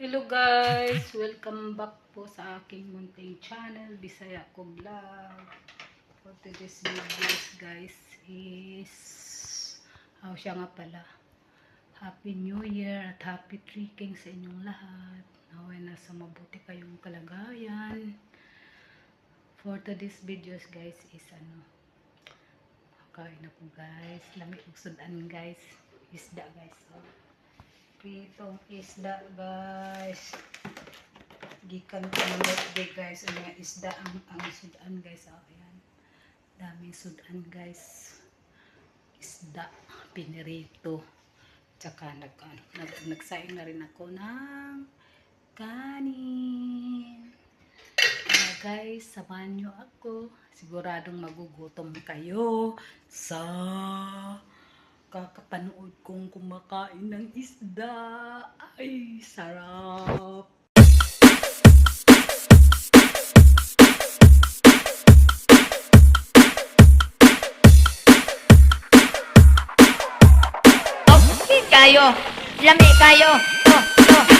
Hello guys! Welcome back po sa aking munting channel, Bisaya ko vlog. For today's videos guys is oh, siya nga pala. Happy New Year at Happy Trekking sa inyong lahat. Naway nasa mabuti kayong kalagayan. For today's videos guys is ano kain na po guys. Lamig og sudan guys. Isda guys. Oh pritong isda guys. Gikan ko ng birthday guys. Ang mga isda ang, ang sudan guys. Oh, ayan. Daming sudan guys. Isda pinirito. Tsaka nag, ano, nag, nagsaing na rin ako ng kanin. Kaya guys samahan nyo ako. Siguradong magugutom kayo sa kakapanood kong kumakain ng isda. Ay, sarap! Okay kayo. Lami kayo. Oh, oh.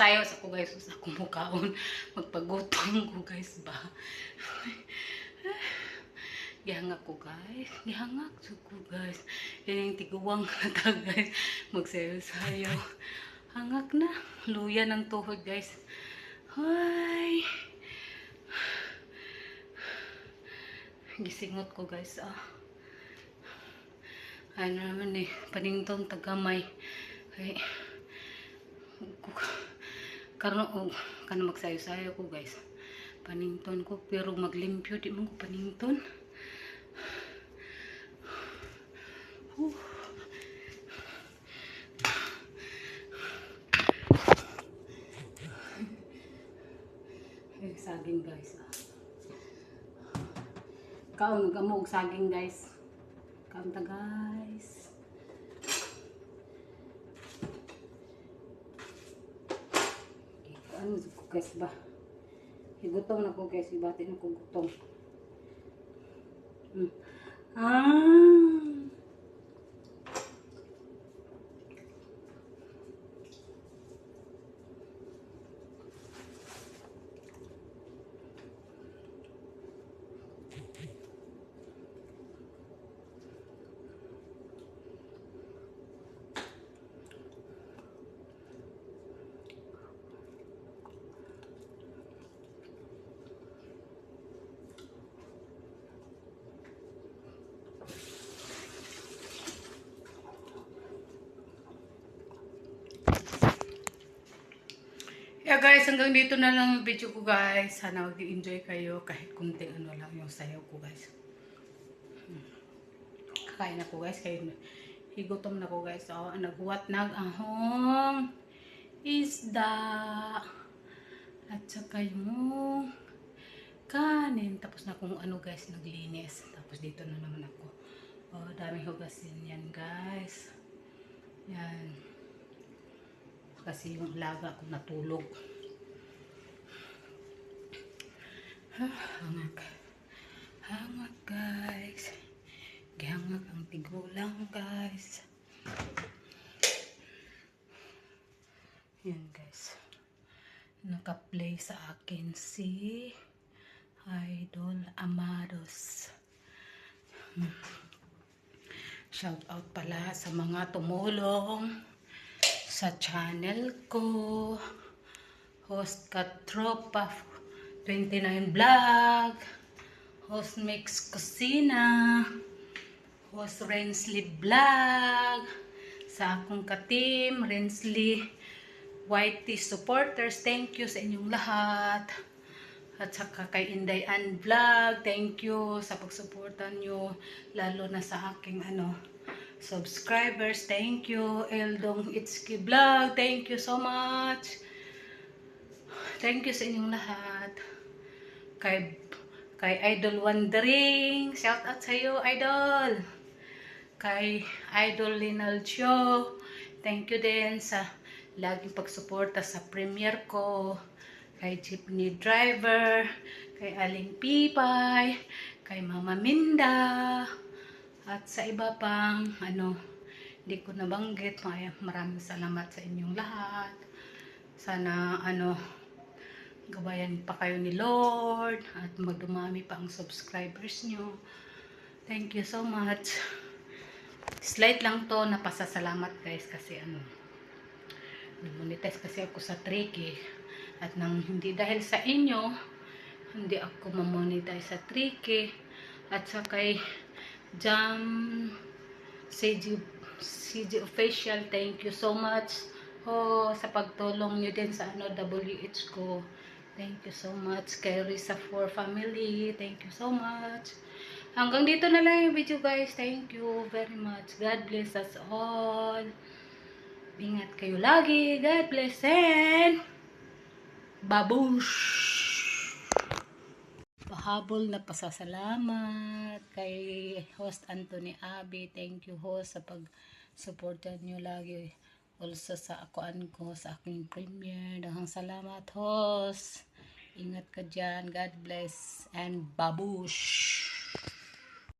Sayo sa ko guys sa akong mukaon. Magpagutong ko guys ba. Gihanga ko guys. Gihanga ko guys. Yan yung tiguwang ta guys. Magsayo-sayo. Hangak na. Luya ng tuhod guys. Ay. Gisingot ko guys ah. Ano naman eh. Paningtong tagamay. Ay karon og oh, kanang magsayo-sayo ko guys. Panington ko pero maglimpyo di man ko panington. Whew. Eh, saging guys ah. kaon gamog saging guys. Kaunta guys. Ano guys ba? Higutom na ko guys, ibati na ko gutom. Hmm. Ah. Yeah guys, hanggang dito na lang yung video ko guys. Sana mag-enjoy kayo kahit kunting ano lang yung sayaw ko guys. Kakain ako guys. Kayo, higutom na ko guys. So, naghuwat nag ahong isda. At saka yung kanin. Tapos na kung ano guys, naglinis. Tapos dito na naman ako. Oh, dami hugasin yan guys. Yan. Kasi yung alaga ko natulog. Ah, hangak. Hangak guys. Gihangak ang tigulang guys. Yan guys. Naka-play sa akin si Idol Amados. Shout out pala sa mga tumulong sa channel ko. Host Katropa 29 Vlog. Host Mix Kusina. Host Rensley Vlog. Sa akong ka-team, Rensley YT supporters, thank you sa inyong lahat. At saka kay Inday Ann Vlog, thank you sa pagsuporta nyo, lalo na sa aking ano, subscribers. Thank you. Eldong Itski Vlog. Thank you so much. Thank you sa inyong lahat. Kay, kay Idol Wandering. Shout out sa iyo, Idol. Kay Idol Linalcio. Thank you din sa laging pagsuporta sa premiere ko. Kay Jeepney Driver. Kay Aling Pipay. Kay Mama Minda. At sa iba pang, ano, hindi ko nabanggit. Maraming salamat sa inyong lahat. Sana, ano, gabayan pa kayo ni Lord at magdumami pa ang subscribers nyo. Thank you so much. Slight lang to na pasasalamat guys kasi ano, nag-monetize kasi ako sa Triki at nang hindi dahil sa inyo, hindi ako mamonetize sa Triki at sa kay Jam CG, CG Official, thank you so much oh, sa pagtulong nyo din sa ano, WH ko. Thank you so much kay Risa for family. Thank you so much. Hanggang dito na lang yung video guys. Thank you very much. God bless us all. Ingat kayo lagi. God bless and babush! Pahabol na pasasalamat kay host Anthony Abi. Thank you host sa pag-suporta nyo lagi. Also sa akuan ko, sa aking premiere. Daghang salamat host. Ingat ka dyan. God bless and babush!